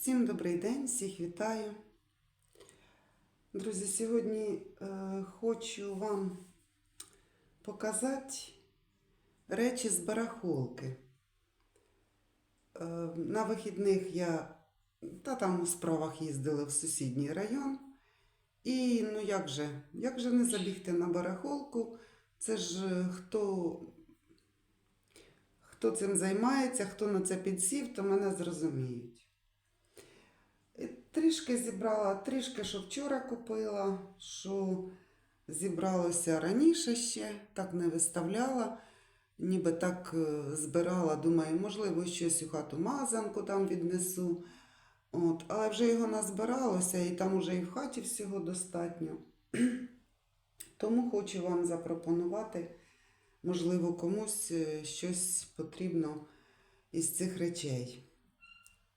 Всім добрий день, всіх вітаю. Друзі, сьогодні е, хочу вам показати речі з барахолки. Е, на вихідних я та там у справах їздила в сусідній район. І ну як же, як же не забігти на барахолку? Це ж е, хто, хто цим займається, хто на це підсів, то мене зрозуміють. Трішки зібрала, трішки, що вчора купила, що зібралося раніше ще, так не виставляла, ніби так е, збирала, думаю, можливо, щось у хату мазанку там віднесу. От, але вже його назбиралося, і там уже і в хаті всього достатньо. Тому хочу вам запропонувати, можливо, комусь е, щось потрібно із цих речей.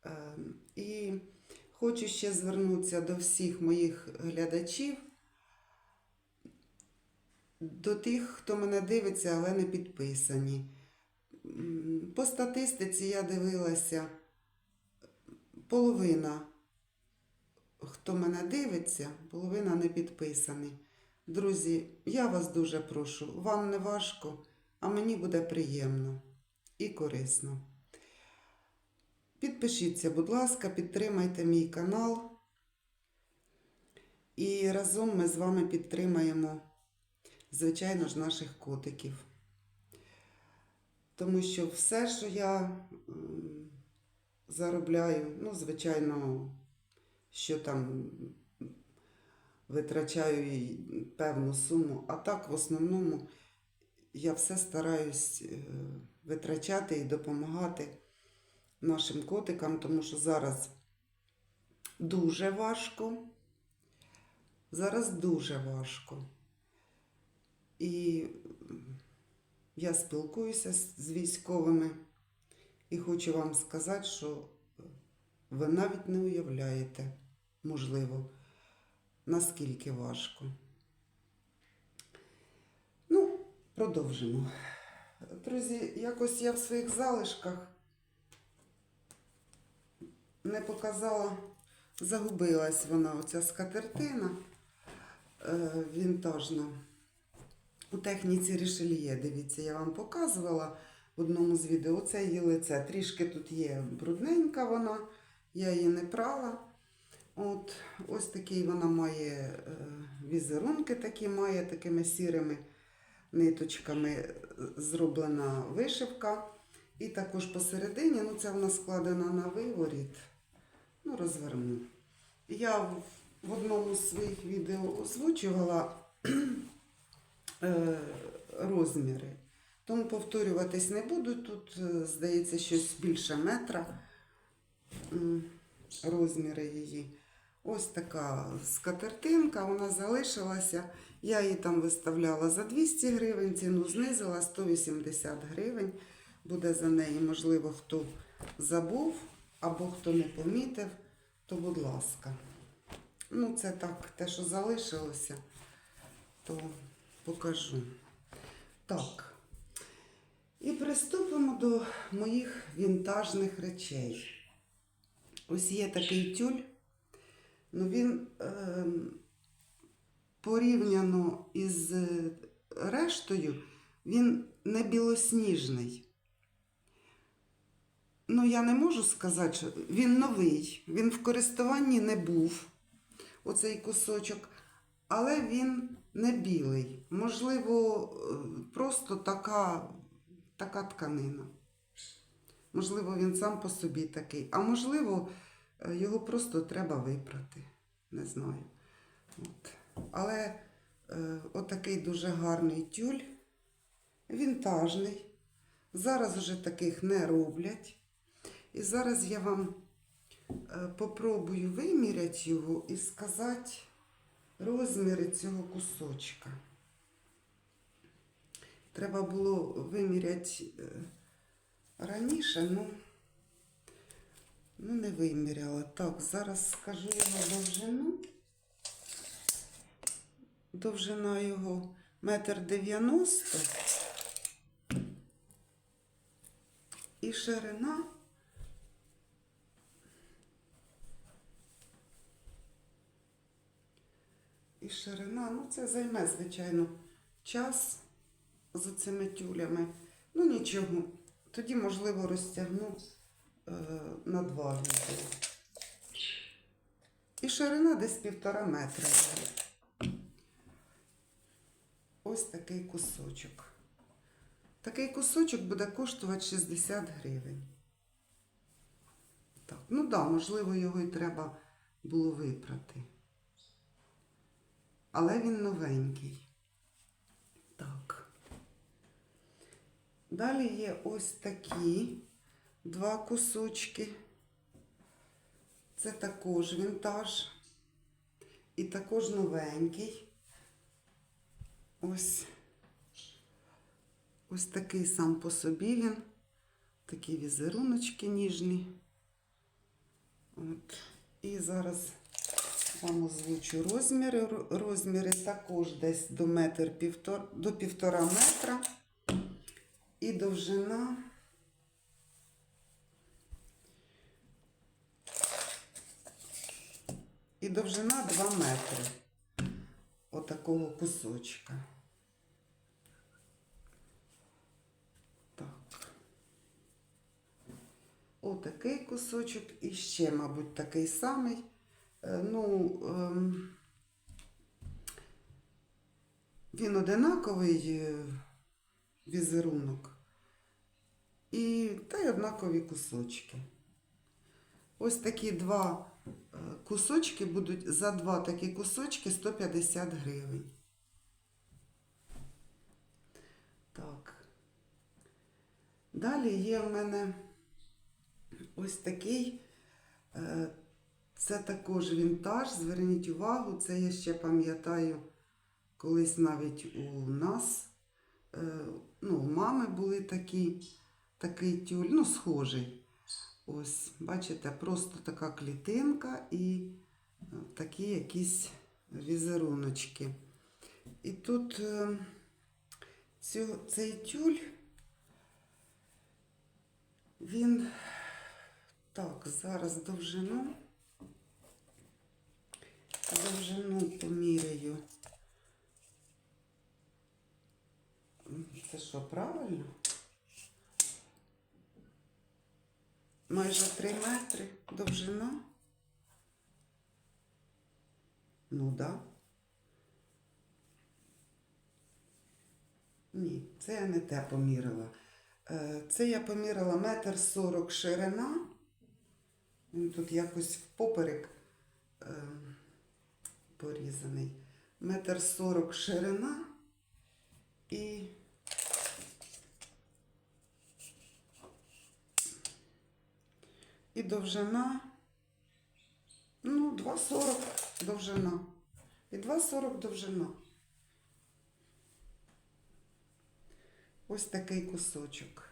Ем, І хочу ще звернутися до всіх моїх глядачів, до тих, хто мене дивиться, але не підписані. По статистиці я дивилася, половина, хто мене дивиться, половина не підписані. Друзі, я вас дуже прошу, вам не важко, а мені буде приємно і корисно. Підпишіться, будь ласка, підтримайте мій канал. І разом ми з вами підтримаємо, звичайно ж, наших котиків. Тому що все, що я заробляю, ну, звичайно, що там витрачаю певну суму, а так в основному я все стараюсь е, витрачати і допомагати нашим котикам, тому що зараз дуже важко. Зараз дуже важко. І я спілкуюся з військовими і хочу вам сказати, що ви навіть не уявляєте, можливо, наскільки важко. Ну, продовжимо. Друзі, якось я в своїх залишках не показала, загубилась вона, оця скатертина е, вінтажна. У техніці Рішельє, дивіться, я вам показувала в одному з відео. Оце її лице. Трішки тут є брудненька вона, я її не прала. От, ось такий вона має е, візерунки, такі має такими сірими ниточками е, зроблена вишивка. І також посередині, ну це вона складена на виворіт. Ну, розверну. Я в, одному з своїх відео озвучувала е, розміри. Тому повторюватись не буду. Тут, е, здається, щось більше метра розміри її. Ось така скатертинка, вона залишилася. Я її там виставляла за 200 гривень, ціну знизила 180 гривень. Буде за неї, можливо, хто забув або хто не помітив, то будь ласка. Ну, це так, те, що залишилося, то покажу. Так. І приступимо до моїх вінтажних речей. Ось є такий тюль. Ну, він е, порівняно із е, рештою, він не білосніжний. Ну, я не можу сказати, що він новий, він в користуванні не був, оцей кусочок, але він не білий. Можливо, е, просто така, така тканина. Можливо, він сам по собі такий, а можливо, е, його просто треба випрати. Не знаю. От. Але е, отакий дуже гарний тюль, вінтажний. Зараз вже таких не роблять. І зараз я вам е, попробую виміряти його і сказати розміри цього кусочка. Треба було виміряти е, раніше, ну, ну не виміряла. Так, зараз скажу його довжину. Довжина його метр дев'яносто. І ширина ширина. Ну, це займе, звичайно, час з цими тюлями. Ну нічого. Тоді, можливо, розтягну е, на два відео. І ширина десь півтора метра. Ось такий кусочок. Такий кусочок буде коштувати 60 гривень. Так, ну да, можливо, його і треба було випрати. Але він новенький. Так. Далі є ось такі два кусочки. Це також вінтаж. І також новенький. Ось. Ось такий сам по собі він. Такі візеруночки ніжні. От. І зараз вам озвучу розміри. Розміри також десь до метр півтор, до півтора метра. І довжина. І довжина 2 метри. Отакого кусочка. Так. Отакий кусочок і ще, мабуть, такий самий. Е, Ну, ем, він одинаковий е, візерунок. І та й однакові кусочки. Ось такі два е, кусочки будуть за два такі кусочки 150 гривень. Так. Далі є в мене ось такий. Це також вінтаж. Зверніть увагу, це я ще пам'ятаю, колись навіть у нас, е, ну, у мами були такі, такий тюль, ну, схожий. Ось, бачите, просто така клітинка і е, такі якісь візеруночки. І тут е, цей тюль, він так, зараз довжину. Довжину поміряю. Це що, правильно? Майже 3 метри довжина. Ну да. Ні, це я не те поміряла. Е, Це я поміряла метр сорок ширина. Він тут якось впоперек е, порізаний. Метр сорок ширина і і довжина, ну, 2,40 довжина. І 2,40 довжина. Ось такий кусочок.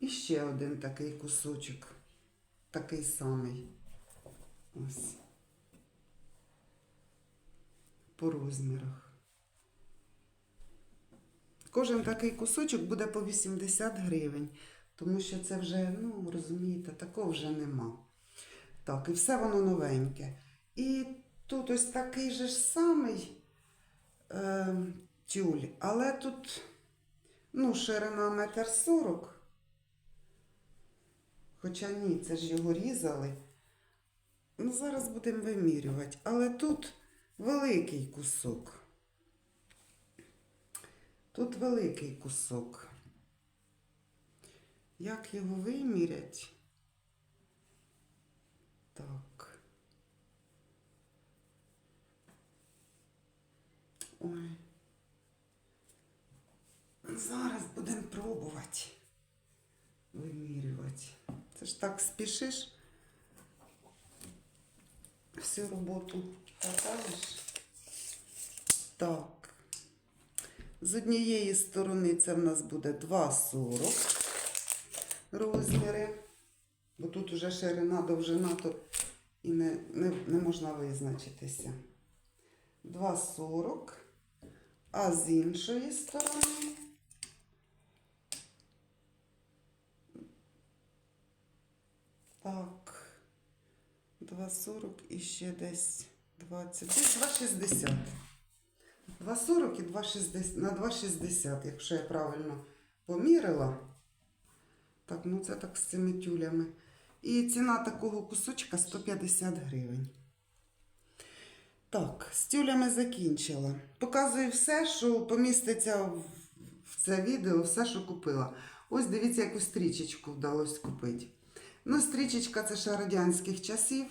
І ще один такий кусочок. Такий самий. Ось. По розмірах. Кожен такий кусочок буде по 80 гривень. Тому що це вже, ну, розумієте, такого вже нема. Так, і все воно новеньке. І тут ось такий же ж самий е, тюль, але тут ну, ширина метр сорок. Хоча ні, це ж його різали. Ну, зараз будемо вимірювати. Але тут великий кусок. Тут великий кусок. Як його вимірять? Так. Ой. Зараз будемо пробувати вимірювати. Це ж так спішиш. Всю роботу покажеш. Так. З однієї сторони це в нас буде 2,40 розміри, бо тут уже ширина, довжина, то і не, не, не можна визначитися. 2,40, а з іншої сторони так, 2,40 і ще десь 20, десь 2,60. 2,40 і 2,60, на 2,60, якщо я правильно помірила. Так, ну це так з цими тюлями. І ціна такого кусочка 150 гривень. Так, з тюлями закінчила. Показую все, що поміститься в, це відео, все, що купила. Ось дивіться, яку стрічечку вдалося купити. Ну, стрічечка це ще радянських часів.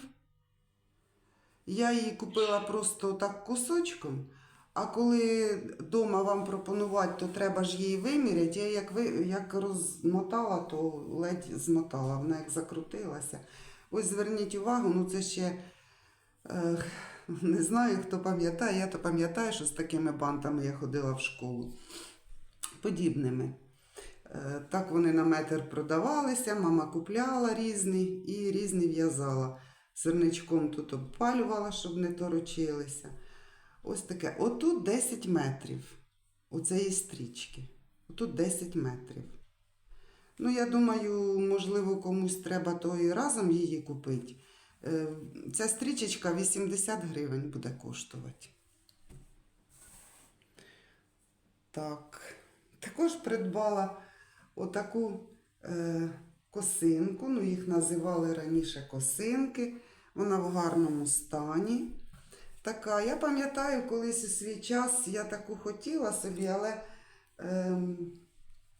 Я її купила просто так кусочком. А коли вдома вам пропонувати, то треба ж її виміряти. Я як, ви, як розмотала, то ледь змотала. Вона як закрутилася. Ось зверніть увагу, ну це ще е, не знаю, хто пам'ятає. Я то пам'ятаю, що з такими бантами я ходила в школу. Подібними. Е, Так вони на метр продавалися, мама купляла різні і різні в'язала. Сирничком тут обпалювала, щоб не торочилися. Ось таке. Отут 10 метрів у цієї стрічки. Отут 10 метрів. Ну, я думаю, можливо, комусь треба то і разом її купити. Е, Ця стрічечка 80 гривень буде коштувати. Так. Також придбала отаку е, косинку. Ну, їх називали раніше косинки. Вона в гарному стані. Така, я пам'ятаю, колись у свій час я таку хотіла собі, але ем,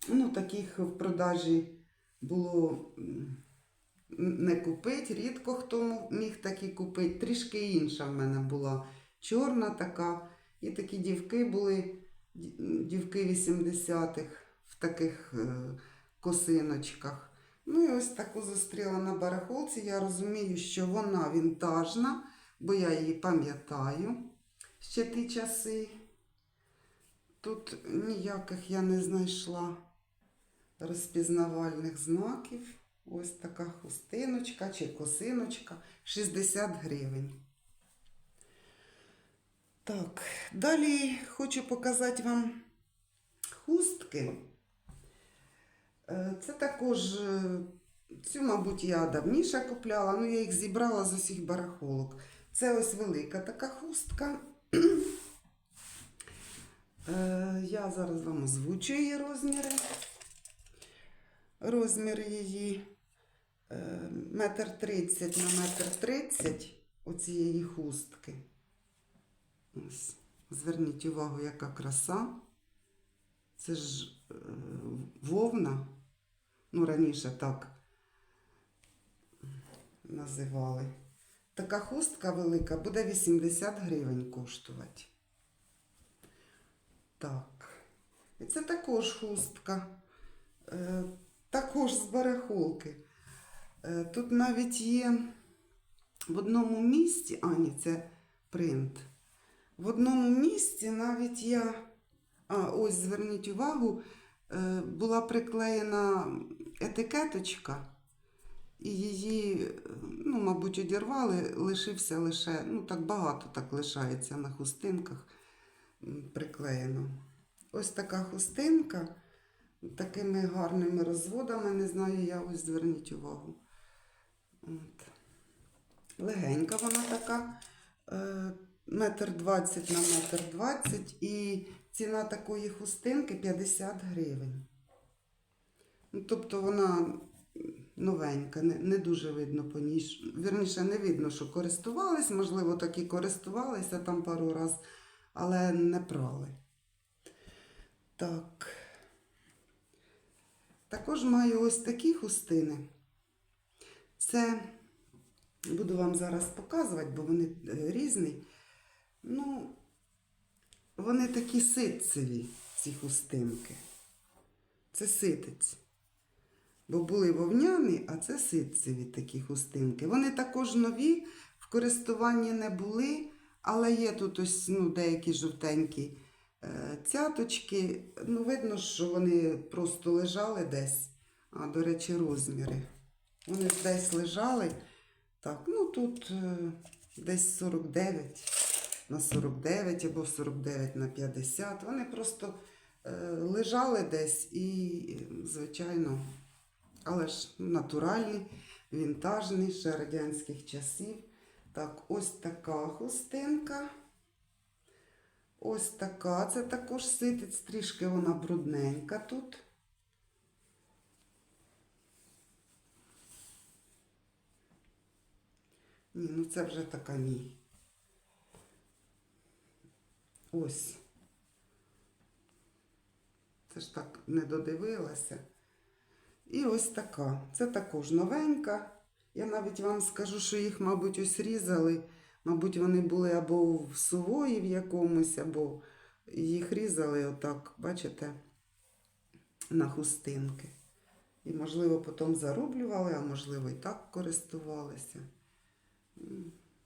ну, таких в продажі було не купити, рідко хто міг такі купити. Трішки інша в мене була чорна така. І такі дівки були, дівки 80-х в таких е, косиночках. Ну і ось таку зустріла на барахолці. Я розумію, що вона вінтажна, бо я її пам'ятаю ще ті часи. Тут ніяких я не знайшла розпізнавальних знаків. Ось така хустиночка чи косиночка 60 гривень. Так, далі хочу показати вам хустки. Е, Це також, е, цю, мабуть, я давніше купляла, ну я їх зібрала з усіх барахолок. Це ось велика така хустка. Е, Я зараз вам озвучу її розміри. Розмір її метр тридцять на метр тридцять оцієї хустки. Ось. Зверніть увагу, яка краса. Це ж вовна. Ну, раніше так називали. Така хустка велика буде 80 гривень коштувати. Так. І це також хустка. Е, також з барахолки. Е, тут навіть є в одному місці, а ні, це принт. В одному місці навіть я, а ось зверніть увагу, е, була приклеєна етикеточка, і її, ну, мабуть, одірвали, лишився лише, ну так багато так лишається на хустинках приклеєно. Ось така хустинка такими гарними розводами, не знаю, я ось зверніть увагу. От. Легенька вона така. е, Метр двадцять на метр двадцять і ціна такої хустинки 50 гривень. Ну, тобто вона новенька, не, не дуже видно по ній. Вірніше, не видно, що користувались, можливо, так і користувалися там пару раз, але не прали. Так. Також маю ось такі хустини. Це буду вам зараз показувати, бо вони е, різні. Ну, вони такі ситцеві, ці хустинки. Це ситець. Бо були вовняні, а це ситцеві такі хустинки. Вони також нові, в користуванні не були, але є тут ось ну, деякі жовтенькі е, цяточки. Ну, видно, що вони просто лежали десь. А, до речі, розміри. Вони десь лежали. Так, ну тут е, десь 49 на 49 або 49 на 50. Вони просто е, лежали десь і, звичайно, але ж натуральні, вінтажні, ще радянських часів. Так, ось така хустинка. Ось така. Це також ситець, трішки вона брудненька тут. Ні, ну це вже така ні. Ось. Це ж так не додивилася. І ось така. Це також новенька. Я навіть вам скажу, що їх, мабуть, ось різали. Мабуть, вони були або в сувої в якомусь, або їх різали отак, бачите, на хустинки. І, можливо, потім зароблювали, а можливо, і так користувалися.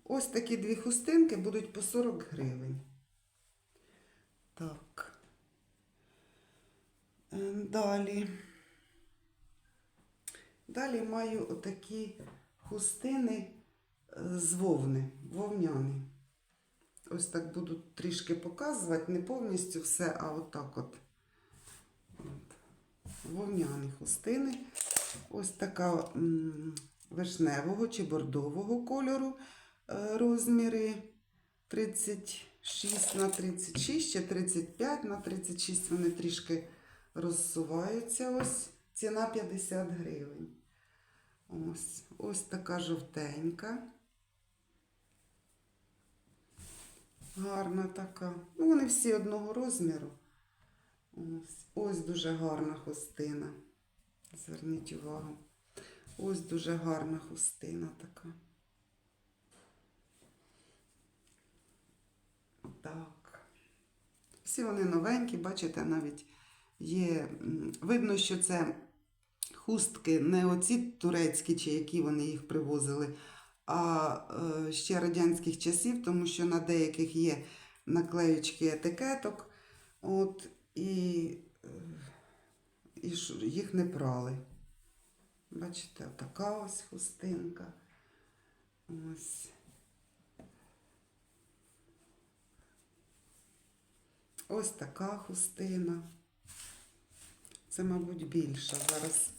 Ось такі дві хустинки будуть по 40 гривень. Так. Е, Далі. Далі маю отакі хустини е, з вовни, вовняні. Ось так буду трішки показувати, не повністю все, а отак от. от. Вовняні хустини. Ось така вишневого чи бордового кольору е, розміри 36 на 36 чи 35 на 36. Вони трішки розсуваються. Ось ціна 50 гривень. Ось, ось така жовтенька. Гарна така. Ну, вони всі одного розміру. Ось, ось дуже гарна хустина. Зверніть увагу. Ось дуже гарна хустина така. Так. Всі вони новенькі, бачите, навіть є. Видно, що це хустки не оці турецькі, чи які вони їх привозили, а е, ще радянських часів, тому що на деяких є наклеючки етикеток. От, і, е, і їх не прали. Бачите, така ось хустинка. Ось. Ось така хустина. Це, мабуть, більша зараз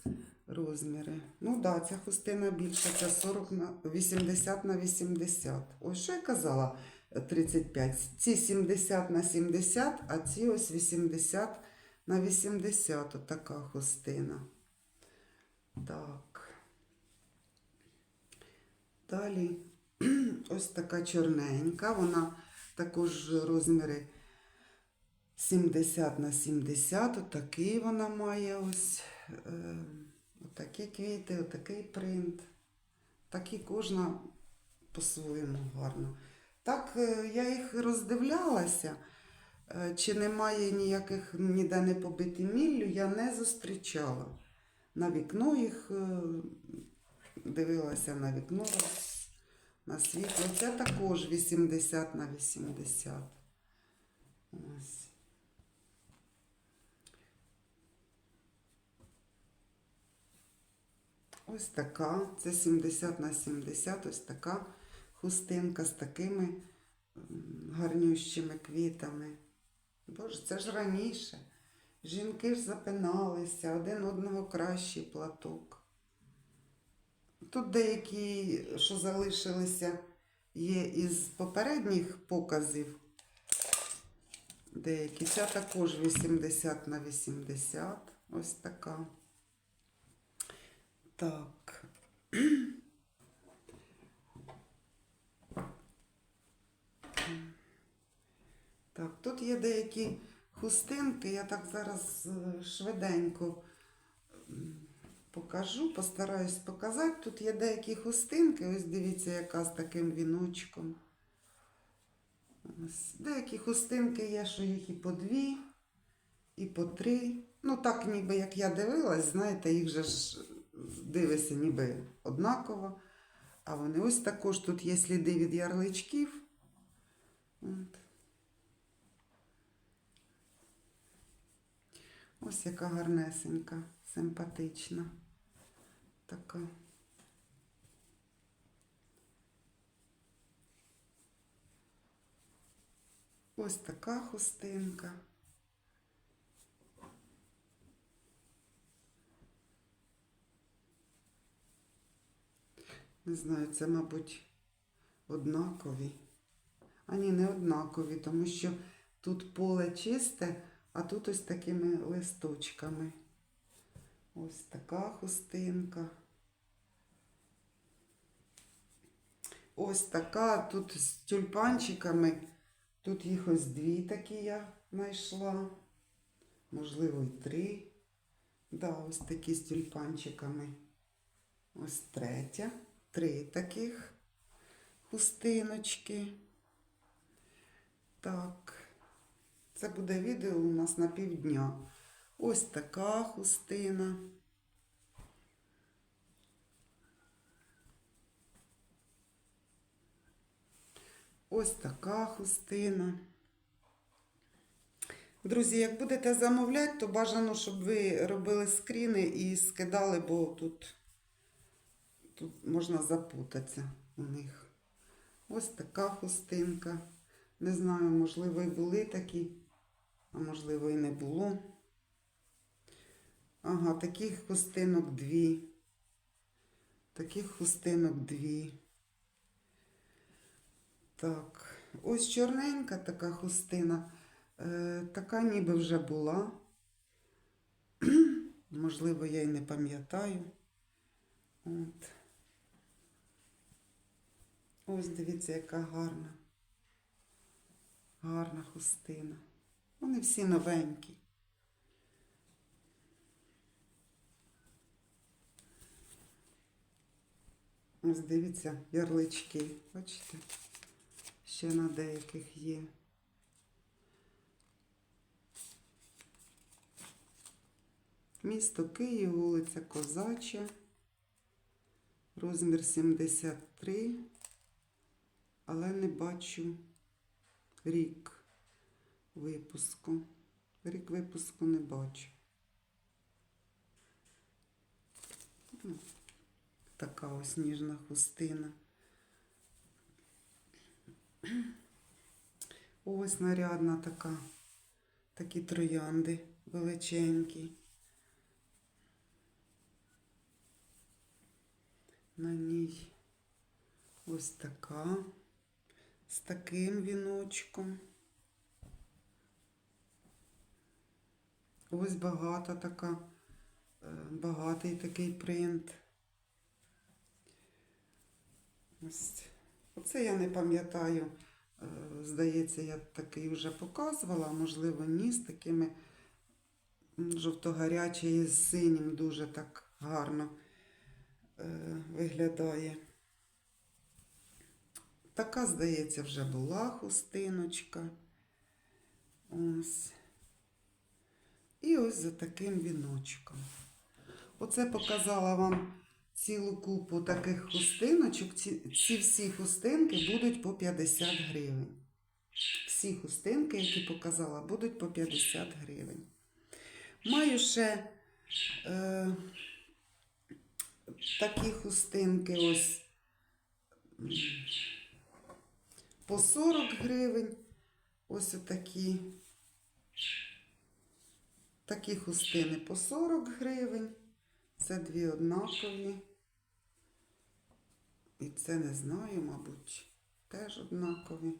розміри. Ну так, да, ця хустина більша, це 40 на 80 на 80. Ось що я казала е, 35. Ці 70 на 70, а ці ось 80 на 80. Отака хустина. Так. Далі ось така чорненька. Вона також розміри 70 на 70. Отакий вона має ось. Е, отакі квіти, отакий принт. Такі кожна по-своєму гарно. Так, е, я їх роздивлялася. Е, Чи немає ніяких ніде не побиті міллю, я не зустрічала. На вікно їх е, дивилася на вікно на світло. Це також 80 на 80. Ось. Ось така, це 70 на 70, ось така хустинка з такими гарнющими квітами. Боже, це ж раніше. Жінки ж запиналися, один одного кращий платок. Тут деякі, що залишилися, є із попередніх показів. Деякі. Ця також 80 на 80. Ось така. Так. Так, тут є деякі хустинки, я так зараз е, швиденько покажу, постараюсь показати. Тут є деякі хустинки, ось дивіться, яка з таким віночком. Ось. Деякі хустинки є, що їх і по дві, і по три. Ну, так, ніби як я дивилась, знаєте, їх же ж дивишся ніби однаково. А вони ось також тут є сліди від ярличків. От. Ось яка гарнесенька, симпатична. Така. Ось така хустинка. Не знаю, це, мабуть, однакові. А ні, не однакові, тому що тут поле чисте, а тут ось такими листочками. Ось така хустинка. Ось така тут з тюльпанчиками. Тут їх ось дві такі я знайшла. Можливо, і три. Да, ось такі з тюльпанчиками. Ось третя. Три таких хустиночки. Так. Це буде відео у нас на півдня. Ось така хустина. Ось така хустина. Друзі, як будете замовляти, то бажано, щоб ви робили скріни і скидали, бо тут, тут можна запутатися у них. Ось така хустинка. Не знаю, можливо, і були такі, а можливо, і не було. Ага, таких хустинок дві. Таких хустинок дві. Так, ось чорненька така хустина. Е, така ніби вже була. Можливо, я й не пам'ятаю. От. Ось дивіться, яка гарна. Гарна хустина. Вони всі новенькі. Ось дивіться, ярлички. Бачите? Ще на деяких є. Місто Київ, вулиця Козача, розмір 73, але не бачу рік випуску. Рік випуску не бачу. Ну, Така ось ніжна хустина. Ось нарядна така. Такі троянди величенькі. На ній ось така, з таким віночком. Ось багата така, е, багатий такий принт. Ось. Оце я не пам'ятаю. Е, Здається, я такий вже показувала, можливо, ні, з такими м, жовто-гарячий і з синім дуже так гарно е, виглядає. Така, здається, вже була хустиночка. Ось. І ось за таким віночком. Оце показала вам цілу купу таких хустиночок. Ці, ці всі хустинки будуть по 50 гривень. Всі хустинки, які показала, будуть по 50 гривень. Маю ще е, такі хустинки ось по 40 гривень. Ось отакі. Такі хустини по 40 гривень. Це дві однакові. І це не знаю, мабуть, теж однакові.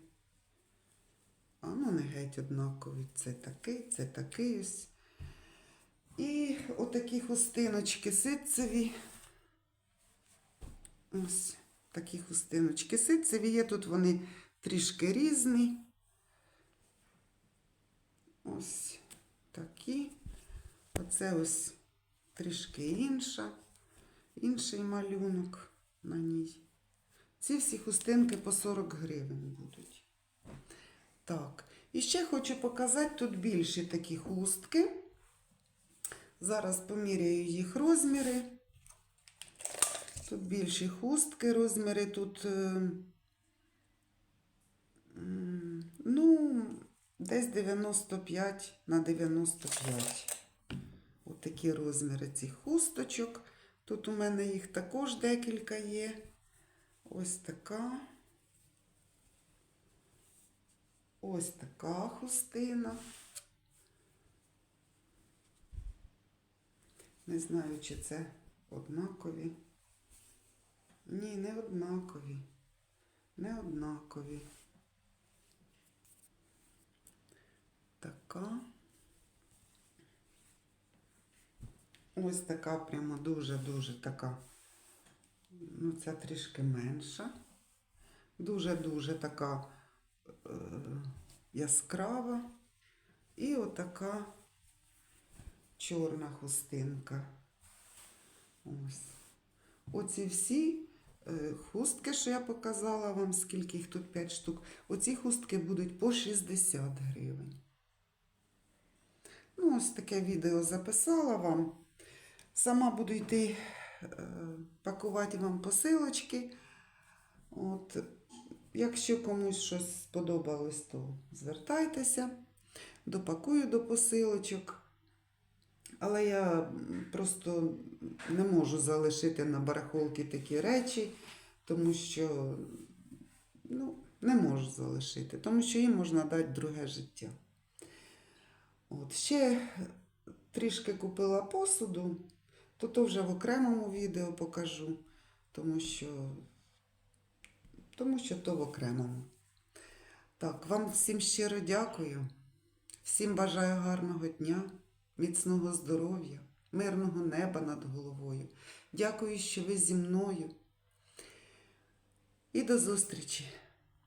А ну не геть однакові. Це такий, це такий ось. І отакі хустиночки ситцеві. Ось такі хустиночки ситцеві. Є тут вони трішки різні. Ось такі. Оце ось трішки інша, інший малюнок на ній. Ці всі хустинки по 40 гривень будуть. Так, і ще хочу показати тут більші такі хустки. Зараз поміряю їх розміри. Тут більші хустки, розміри тут, е, ну, десь 95 на 95. Отакі розміри цих хусточок. Тут у мене їх також декілька є. Ось така. Ось така хустина. Не знаю, чи це однакові. Ні, не однакові. не однакові. Така. Ось така прямо дуже-дуже така. Ну, ця трішки менша. Дуже-дуже така е, яскрава. І отака чорна хустинка. Ось. Оці всі е, хустки, що я показала вам, скільки їх тут 5 штук. Оці хустки будуть по 60 гривень. Ну, ось таке відео записала вам. Сама буду йти е, пакувати вам посилочки. От, якщо комусь щось сподобалось, то звертайтеся, допакую до посилочок. Але я просто не можу залишити на барахолки такі речі, тому що ну, не можу залишити, тому що їм можна дати друге життя. От, ще трішки купила посуду, то то вже в окремому відео покажу, тому що, тому що то в окремому. Так, вам всім щиро дякую. Всім бажаю гарного дня, міцного здоров'я, мирного неба над головою. Дякую, що ви зі мною. І до зустрічі!